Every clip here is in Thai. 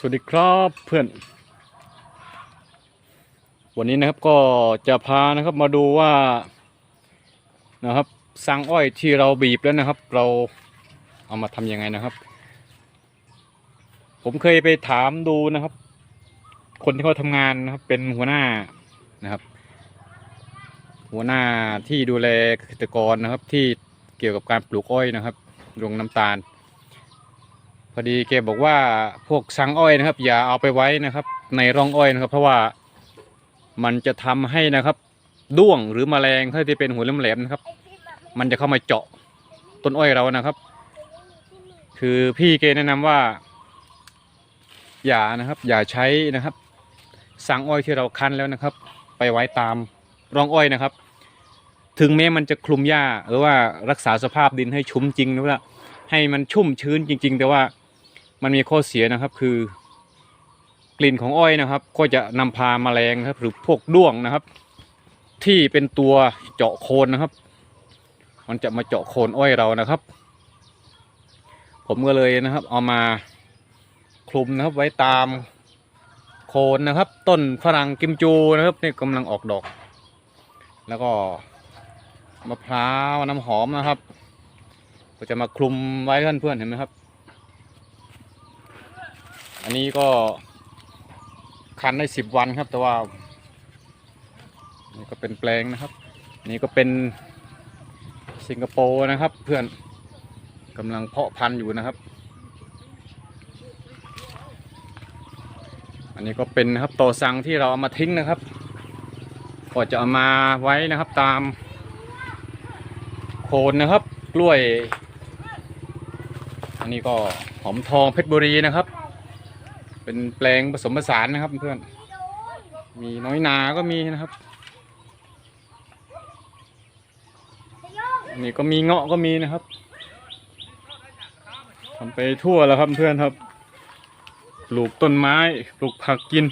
สวัสดีครับเพื่อน วันนี้นะครับก็จะพานะครับมาดูว่านะครับสังอ้อยที่เราบีบแล้วนะครับ เราเอามาทำยังไงนะครับ ผมเคยไปถามดูนะครับ คนที่เขาทำงานนะครับ เป็นหัวหน้านะครับ หัวหน้าที่ดูแลเกษตรกรนะครับ ที่เกี่ยวกับการปลูกอ้อยนะครับโรงน้ำตาล อดีแกบอกว่าพวกสังอ้อยนะครับ อย่าเอาไปไว้นะครับ ในร่องอ้อยนะครับ เพราะว่ามันจะทำให้นะครับ ด้วงหรือแมลงถ้าที่เป็นหัวแหลมๆนะครับ มันจะเข้ามาเจาะต้นอ้อยเรานะครับ คือพี่แกแนะนำว่า อย่านะครับ อย่าใช้นะครับ สังอ้อยที่เราคั้นแล้วนะครับ ไปไว้ตามร่องอ้อยนะครับ ถึงแม้มันจะคลุมหญ้าหรือว่ารักษาสภาพดินให้ชุ่มจริงหรือว่าให้มันชุ่มชื้นจริง ๆ แต่ว่า มันมีข้อเสียนะครับคือกลิ่นของอ้อยนะครับ ก็จะนำพาแมลงครับ หรือพวกด้วงนะครับ ที่เป็นตัวเจาะโคนนะครับ มันจะมาเจาะโคนอ้อยเรานะครับ ผมก็เลยนะครับ เอามาคลุมนะครับไว้ตามโคนนะครับ ต้นฝรั่งกิมจูนะครับนี่กำลังออกดอก แล้วก็มะพร้าวน้ำหอมนะครับ ก็จะมาคลุมไว้เพื่อนเพื่อนๆเห็นไหมครับ อันนี้ก็คันได้สิบวันครับ แต่ว่า นี่ก็เป็นแปลงนะครับ นี่ก็เป็นสิงคโปร์นะครับ เพื่อนกำลังเพาะพันธุ์อยู่นะครับ อันนี้ก็เป็นนะครับโตสังที่เราเอามาทิ้งนะครับก็จะเอามาไว้นะครับตามโคนนะครับ กล้วย อันนี้ก็หอมทองเพชรบุรีนะครับ เป็นแปลงผสมผสานนะครับเพื่อนมีน้อยนาก็มีนะครับนนี้ก็มีเงาะก็มีนะครับทำไปทั่วแล้วครับเพื่อนครับ ปลูกต้นไม้ ปลูกผักกิน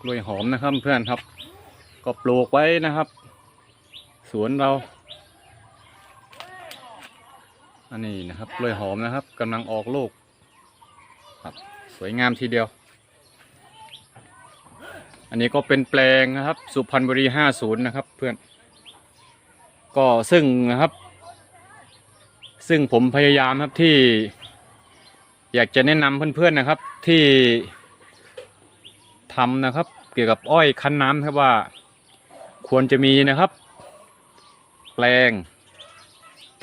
กล้วยหอมนะครับเพื่อนครับ ก็ปลูกไว้นะครับ สวนเรา อันนี้นะครับกล้วยหอมนะครับกำลังออกลูกครับสวยงามทีเดียว อันนี้ก็เป็นแปลงนะครับ สุพรรณบุรี 50 นะครับเพื่อน ก็ซึ่งนะครับ ซึ่งผมพยายามครับที่อยากจะแนะนำเพื่อนๆนะครับที่ทำนะครับ เกี่ยวกับอ้อยคั้นน้ำครับว่า ควรจะมีนะครับ แปลง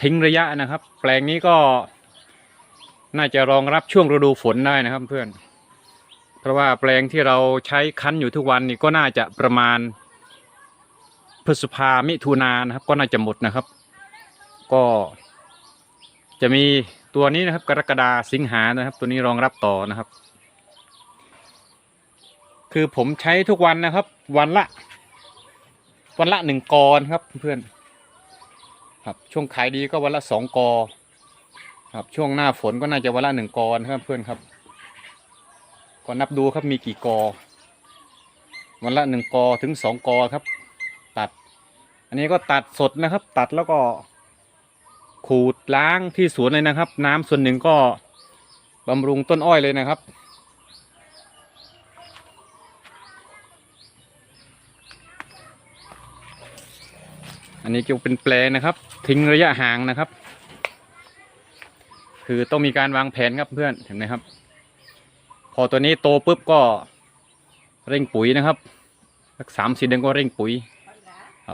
ทิ้งระยะนะครับ แปลงนี้ก็น่าจะรองรับช่วงฤดูฝนได้นะครับเพื่อน เพราะว่าแปลงที่เราใช้คั้นอยู่ทุกวันนี้ก็น่าจะประมาณพฤษภามิถุนานะครับ ก็น่าจะหมดนะครับ ก็จะมีตัวนี้นะครับ กรกฎาสิงหานะครับ ตัวนี้รองรับต่อนะครับ คือผมใช้ทุกวันนะครับ วันละ วันละหนึ่งกรครับเพื่อน ครับช่วงขายดีก็วันละสองกอครับช่วงหน้าฝนก็น่าจะวันละหนึ่งกรครับเพื่อนครับก็นับดูครับมีกี่กอ วันละหนึ่งกอถึงสองกอครับ ตัด อันนี้ก็ตัดสดนะครับ ตัดแล้วก็ขูดล้างที่สวนเลยนะครับ น้ำส่วนหนึ่งก็บำรุงต้นอ้อยเลยนะครับ อันนี้จะเป็นแปลนะครับ ทิ้งระยะห่างนะครับ คือต้องมีการวางแผนครับเพื่อนเห็นไหมครับ พอตัวนี้โตปุ๊บก็เร่งปุ๋ยนะครับสักสามสี่เดือนก็เร่งปุ๋ย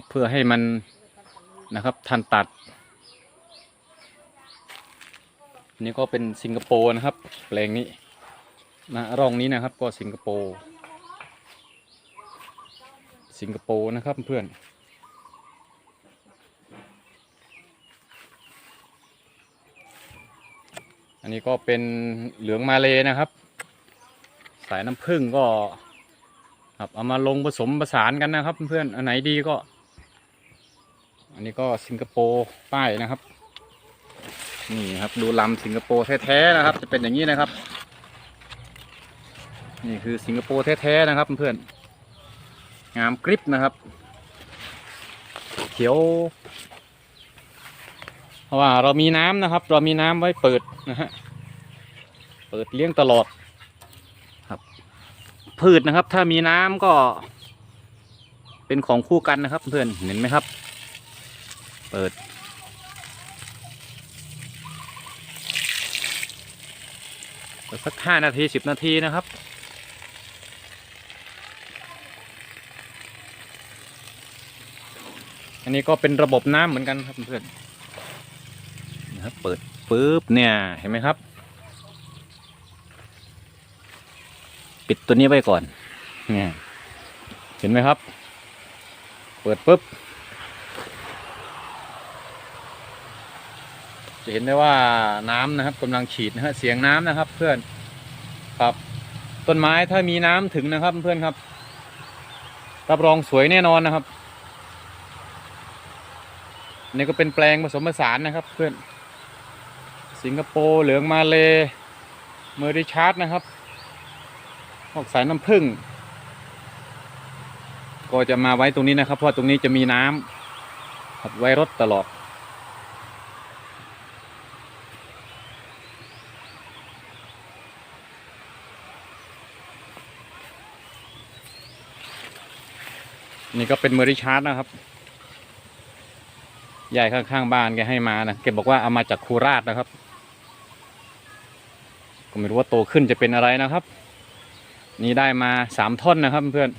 เพื่อให้มันนะครับทันตัดอันนี้ก็เป็นสิงคโปร์นะครับ แปลงนี้นะร่องนี้นะครับก็สิงคโปร์สิงคโปร์นะครับเพื่อน อันนี้ก็เป็นเหลืองมาเลยนะครับ สายน้ำผึ้งก็ครับเอามาลงผสมผสานกันนะครับ เพื่อนอันไหนดีก็ อันนี้ก็สิงคโปร์ป้ายนะครับ นี่ครับดูลำสิงคโปร์แท้ๆนะครับ จะเป็นอย่างนี้นะครับ นี่คือสิงคโปร์แท้ๆนะครับ เพื่อนงามกริบนะครับ เขียว ราะว่าเรามีน้ำนะครับ เรามีน้ำไว้เปิดนะฮะเปิดเลี้ยงตลอดครับ พืชนะครับ ถ้ามีน้ำก็ เป็นของคู่กันนะครับ เพื่อนเห็นไหมครับ เปิด เปิดสักห้านาทีสิบนาทีนะครับอันนี้ก็เป็นระบบน้ำเหมือนกันครับเพื่อน เปิดปุ๊บเนี่ยเห็นไหมครับ ปิดตัวนี้ไว้ก่อนเนี่ยเห็นไหมครับ เปิดปุ๊บจะเห็นได้ว่าน้ำนะครับกำลังฉีดนะฮะเสียงน้ำนะครับ เพื่อนครับต้นไม้ถ้ามีน้ำถึงนะครับ เพื่อนครับ รับรองสวยแน่นอนนะครับนี่ก็เป็นแปลงผสมผสานนะครับ เพื่อน สิงคโปร์เหลืองมาเลเมอริชาร์ดนะครับพวกสายน้ำผึ้งก็จะมาไว้ตรงนี้นะครับ เพราะตรงนี้จะมีน้ำครับไว้รถตลอด นี่ก็เป็นเมอริชาร์ดนะครับยายข้างๆบ้านแกให้มานะแกบอกว่าเอามาจากโคราชนะครับ ก็ไม่รู้ว่าโตขึ้นจะเป็นอะไรนะครับ นี่ได้มาสามท่อนนะครับเพื่อน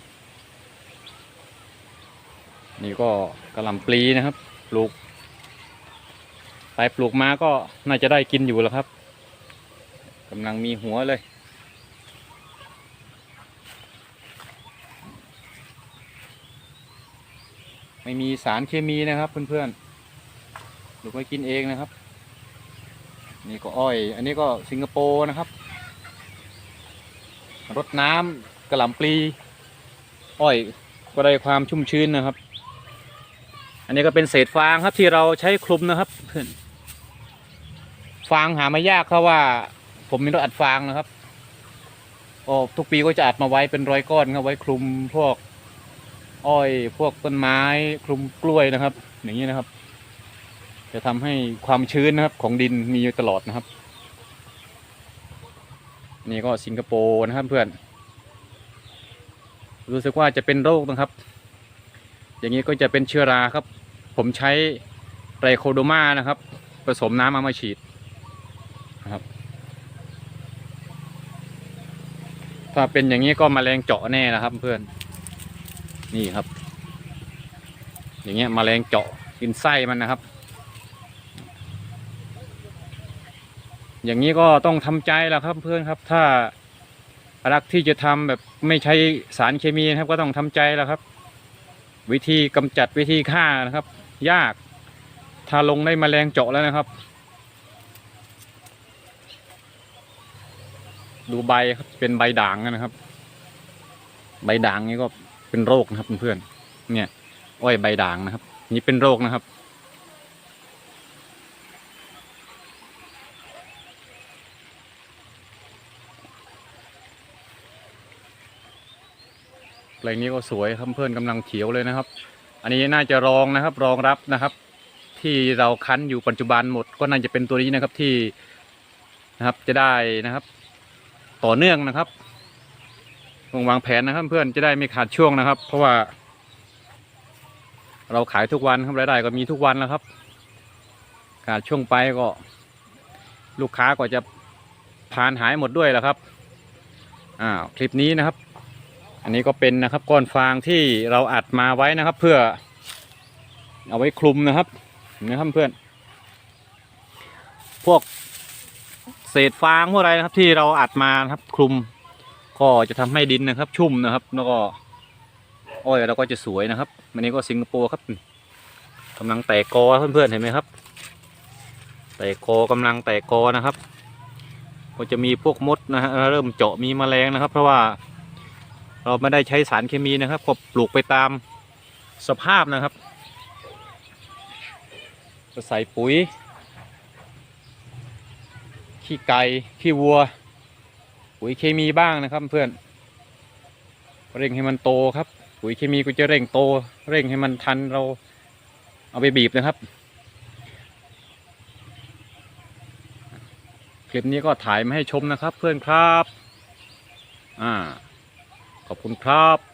นี่ก็กระหล่ำปลีนะครับ ปลูก ไปปลูกมาก็น่าจะได้กินอยู่แล้วครับกำลังมีหัวเลย ไม่มีสารเคมีนะครับเพื่อนๆปลูกไว้กินเองนะครับ นี่ก็อ้อย อันนี้ก็สิงคโปร์นะครับ รดน้ำกระหล่ำปลี อ้อยก็ได้ความชุ่มชื้นนะครับ อันนี้ก็เป็นเศษฟางครับที่เราใช้คลุมนะครับเพื่อนฟางหาไม่ยากครับว่า ผมมีรถอัดฟางนะครับทุกปีก็จะอัดมาไว้เป็นร้อยก้อนครับไว้คลุมพวก อ้อยพวกต้นไม้ คลุมกล้วยนะครับ อย่างนี้นะครับ จะทำให้ความชื้นนะครับของดินมีอยู่ตลอดนะครับ นี่ก็สิงคโปร์นะครับเพื่อน รู้สึกว่าจะเป็นโรคนะครับ อย่างนี้ก็จะเป็นเชื้อราครับ ผมใช้ไตรโคโดมานะครับ ผสมน้ำเอามาฉีดนะครับถ้าเป็นอย่างนี้ก็มแมลงเจาะแน่นะครับเพื่อน นี่ครับ อย่างเงี้ยมแมลงเจาะกินไส้มันนะครับ อย่างนี้ก็ต้องทำใจแล้วครับเพื่อนครับ ถ้ารักที่จะทำแบบไม่ใช้สารเคมีนะครับ ก็ต้องทำใจแล้วครับ วิธีกำจัดวิธีฆ่านะครับ ยาก ถ้าลงได้มแมลงเจาะแล้วนะครับ ดูใบครับเป็นใบด่างนะครับ ใบด่างนี่ก็เป็นโรคนะครับเพื่อนๆเนี่ย อ้อยใบด่างนะครับ นี่เป็นโรคนะครับ แปลงนี้ก็สวยครับเพื่อนกำลังเขียวเลยนะครับ อันนี้น่าจะรองนะครับรองรับนะครับ ที่เราคั้นอยู่ปัจจุบันหมด ก็น่าจะเป็นตัวนี้นะครับที่นะครับจะได้นะครับ ต่อเนื่องนะครับต้องวางแผนนะครับเพื่อนจะได้ไม่ขาดช่วงนะครับ เพราะว่า เราขายทุกวันครับรายได้ก็มีทุกวันแล้วครับ ขาดช่วงไปก็ ลูกค้าก็จะผ่านหายหมดด้วยแหละครับอ้าคลิปนี้นะครับ อันนี้ก็เป็นนะครับก้อนฟางที่เราอัดมาไว้นะครับ เพื่อเอาไว้คลุมนะครับเห็นะครับเพื่อน พวกเศษฟางพวกอะไรนะครับ ที่เราอัดมานะครับคลุม ก็จะทำให้ดินนะครับ ชุ่มนะครับ แล้วก็อ้อยเราก็จะสวยนะครับอันนี้ก็สิงคโปร์ครับกำลังแตกกอเพื่อนๆเห็นไหมครับ แตกกอกำลังแตกกอนะครับ ก็จะมีพวกมดนะฮะเริ่มเจาะมีแมลงนะครับ เพราะว่า เราไม่ได้ใช้สารเคมีนะครับก็ปลูกไปตามสภาพนะครับใส่ปุ๋ย ขี้ไก่ขี้วัว ปุ๋ยเคมีบ้างนะครับเพื่อน เร่งให้มันโตครับ ปุ๋ยเคมีก็จะเร่งโต เร่งให้มันทันเราเอาไปบีบนะครับ คลิปนี้ก็ถ่ายมาให้ชมนะครับเพื่อนครับ อ่า ขอบคุณครับ